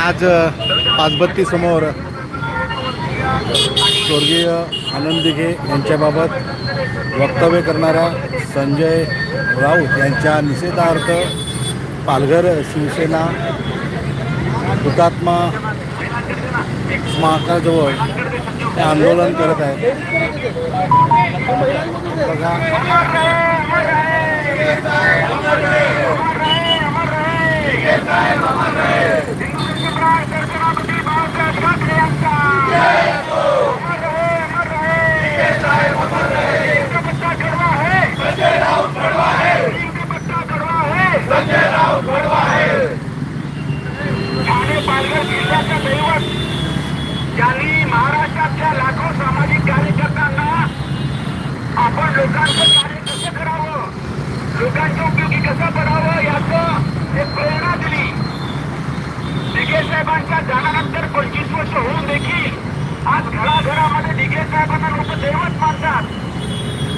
आज पाचबत्तीसमोर स्वर्गीय आनंद दिघे यांच्याबाबत वक्तव्य करणारा संजय राऊत यांच्या निषेधार्थ पालघर शिवसेना हुतात्मा स्मारकाजवळ हे आंदोलन करत आहेत. ठाणे पालघर जिल्ह्याचं दैवत ज्यांनी महाराष्ट्रातल्या लाखो सामाजिक कार्यकर्त्यांना आपण लोकांचं कार्य कसं करावं. लोकांच्या उपयोगी कसं करावं याचं एक प्रेरणा दिली दिघे साहेबांच्या जाण्यानंतर पंचवीस वर्ष होऊन देखील आज घराघरामध्ये दिघे साहेबांना लोक दैवत मानतात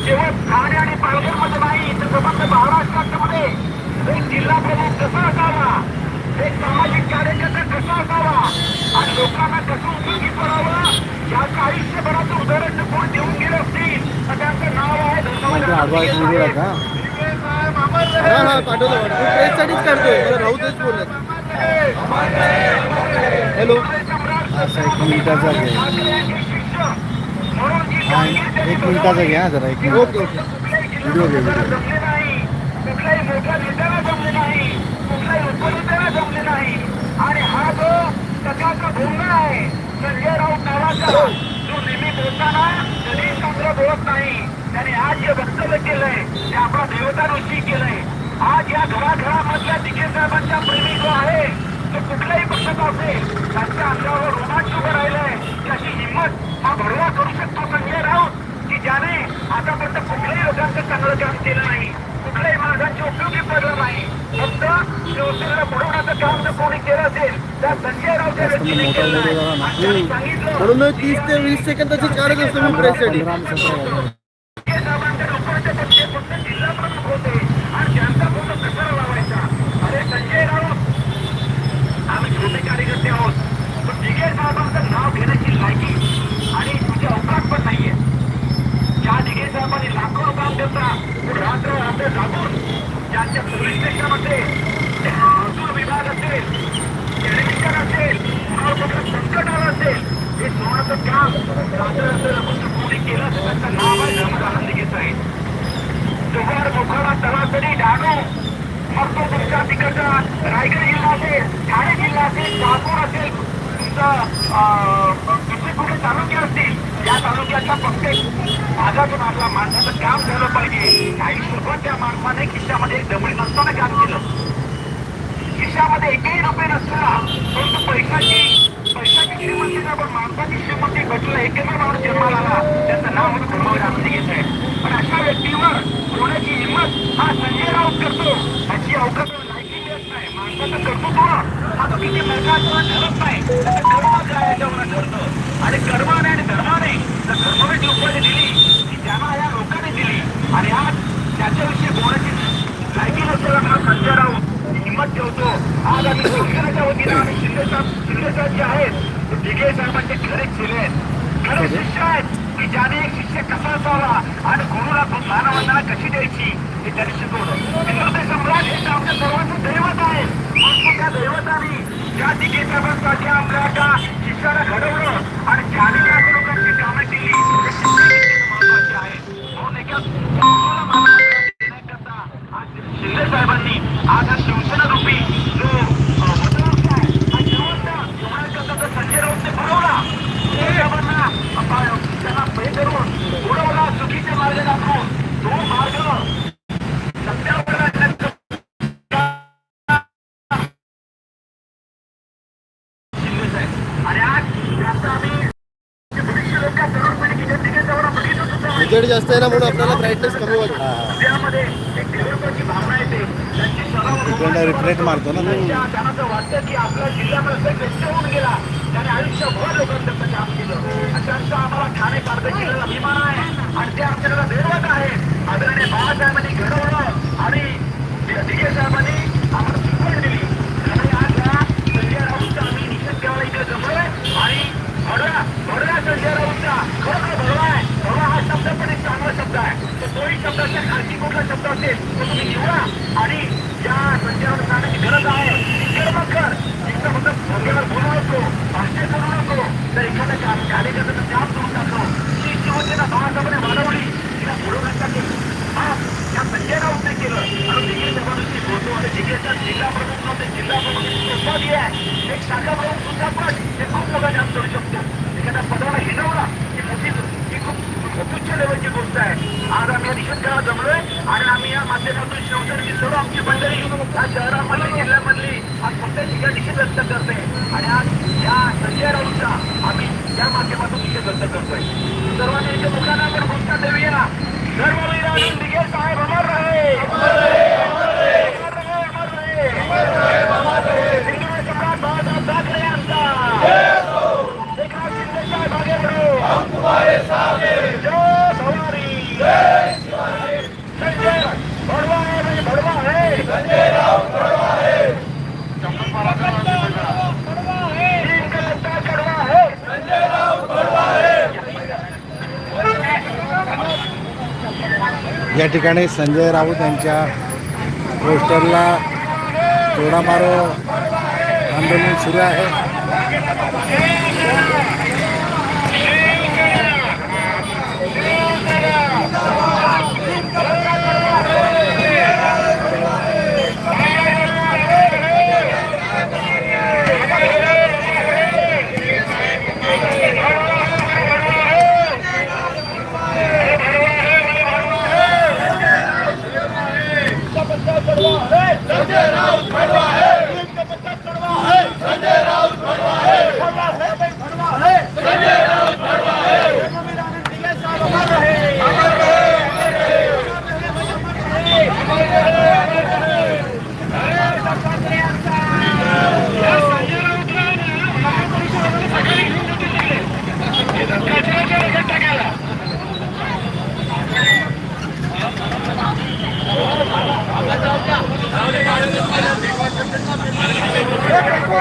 केवळ ठाणे आणि पालघरमध्ये नाही तर संबंध महाराष्ट्रामध्ये एक जिल्हा प्रमुख कसा असावा एक सामाजिक कार्यकर्ता कसा असावा आणि लोकांना कसं उपयोगी पडावं याचं आयुष्यभराचं उदाहरण जर कोण देऊन गेले असतील तर त्यांचं नाव आहे आहे का हा हा काढतोय मला राहू बोलत. हॅलो. असा एक मिनिटाचा घ्या हा एक मिनिटाचा घ्या जरा एक मिनिट. Okay okay. व्हिडिओ घे व्हिडिओ आणि हा जो सकाळचा भोंगा आहे संजय राऊत नावाचा जो नेहमी बोलताना कधी चांगलं बोलत नाही. त्याने आज जे वक्तव्य केलंय ते आपला देवताविषयी केलंय. आज या घराघरामधल्या दिघे साहेबांच्या प्रेमी जो आहे तो कुठल्याही पक्षाचा असेल त्यांच्या अंगावर रोमांच उभं राहिलंय. त्याची हिंमत हा भरवा करू शकतो संजय राऊत की ज्याने आतापर्यंत कुठल्याही लोकांचं चांगलं काम केलं नाही कुठल्याही माणसांचे उपयोगी पडलं नाही. फक्त शिवसेनेला बुडवण्याचं काम जर कोणी केलं असेल तर संजय राऊत या व्यक्तीने केलं त्यांनी सांगितलं म्हणून तीस ते वीस सेकंदाचीच काढत असतो मी प्रेससाठी पंधरा आणि सतरा झाले. के साहेबांच्या लोकांचे पक्ष फक्त जिल्हा प्रमुख होते आणि त्यांचा फोटो कशाला लावायचा अरे संजय राऊत आम्ही छोटे कार्यकर्ते आहोत पण दिघे साहेबांचं नाव घेण्याची लायकी आणि तुझी अवकाश पण नाहीये ज्या लाखो काम देता म्हणजे रात्र रात्र जागून ज्यांच्या पोलीस स्टेशनमध्ये महसूल विभाग असेल टेलिव्हिजन असेल कुणावर संकट आलं असेल हे सोडण्याचं काम रात्र रात्र जागून कोणी केलं तर त्यांचं नाव आहे धर्मद आनंद घेत आहे. दुबार मोखाडा तलासरी डाणू मग तो तुमच्या तिकडचा रायगड जिल्हा असेल ठाणे जिल्हा असेल शहापूर असेल तुमचा दुसरे कुठे तालुके असतील या तालुक्याच्या प्रत्येक भागातून आपला माणसाचं काम झालं पाहिजे. काही आयुष्यभर त्या माणसाने खिशामध्ये एक दमडी नसताना काम केलं. खिशामध्ये एकही रुपये नसताना परंतु पैशाची पैशाची श्रीमंती पण माणसाची श्रीमंती घटलं एकमेव माणूस जन्माला आला त्याचं नाव म्हणून धर्मवीर आनंद घेत आहे पण अशा व्यक्तीवर कोणाची हिंमत हा संजय राऊत करतो त्याची अवकाश लायकी देत नाही. माणसाचं कर्तृत्व हा तो किती महत्त्वाचा ठरत नाही त्याचं कर्म काय याच्यावर ठरतं आणि कर्माने आणि धर्माने जर धर्मवीर उपाधी दिली ती त्यांना या लोकांनी दिली आणि आज त्याच्याविषयी बोलायची लायकी नसलेला हा संजय राऊत हिंमत ठेवतो आज आम्ही शिक्षणाच्या वतीनं आम्ही शिंदे साहेब शिंदे साहेब जे आहेत ते दिघे साहेबांचे खरे शिले आहेत खरे शिष्य आहेत. की ज्याने एक शिष्य कसा असावा आणि गुरुला मानवंदना कशी द्यायची हे त्यांनी शिकवलं. हिंदुत्व सम्राट हे आमच्या सर्वांचं दैवत आहे. परंतु त्या दैवताने ज्या साहेबांसाठी आपल्या एका शिष्याला घडवलं आणि उजेड जास्त आहे ना म्हणून आपल्याला ब्राईटनेस कमी वाटतो तिकडनं रिफ्लेक्ट मारतो ना. तो. त्यांच्या त्यांना तर वाटतं की आपला शब्दाच्या खालती कुठला शब्द असेल तो तुम्ही आणि ज्या संचलन करण्याची गरज आहे कर्म कर. इतकं फक्त बोलू नको भाष्य करू नको तर एखाद्या कार्यकर्त्याचा जाब करून टाकलो ही शिवसेना तिला सोडवण्यात टाकली हा या संजय राऊतने केलं. आणि दिग्गेच्या बाजूची फोटो जिल्हा प्रमुख जिल्हा प्रमुख उपाधी एक शाखा प्रमुख सुद्धा पण हे खूप लोकांच्या सोडू शकतो. एखादा पदाला हिरवला खूप उच्च लेवलची गोष्ट आहे. आज आम्ही या निषेध करायला जमलोय आणि आम्ही या माध्यमातून शिवसेनेची सर्व आमची मंडळी या शहरामधली जिल्ह्यामधली आज फक्त ठिकाणी निषेध व्यक्त करते आणि आज या संजय राऊतचा आम्ही या माध्यमातून निषेध व्यक्त करतोय. सर्वांनी इथे मुलांना आपण घोषणा देऊया धर्मवीर अरुण दिघे साहेब अमर रहे अमर रहे अमर रहे अमर रहे हिंदू सम्राट बाळासाहेब ठाकरे यांचा एकनाथ शिंदे साहेब आगे बढ़ो जय भवानी संजय भड़वा है भाई भड़वा है संजय राउत भड़वा है भड़वा है चीन का सत्ता कड़वा है संजय राउत भड़वा या ठिकाणी संजय राऊत यांच्या पोस्टरला तोडा मारो आंदोलन सुरू आहे. Federal, federal, federal.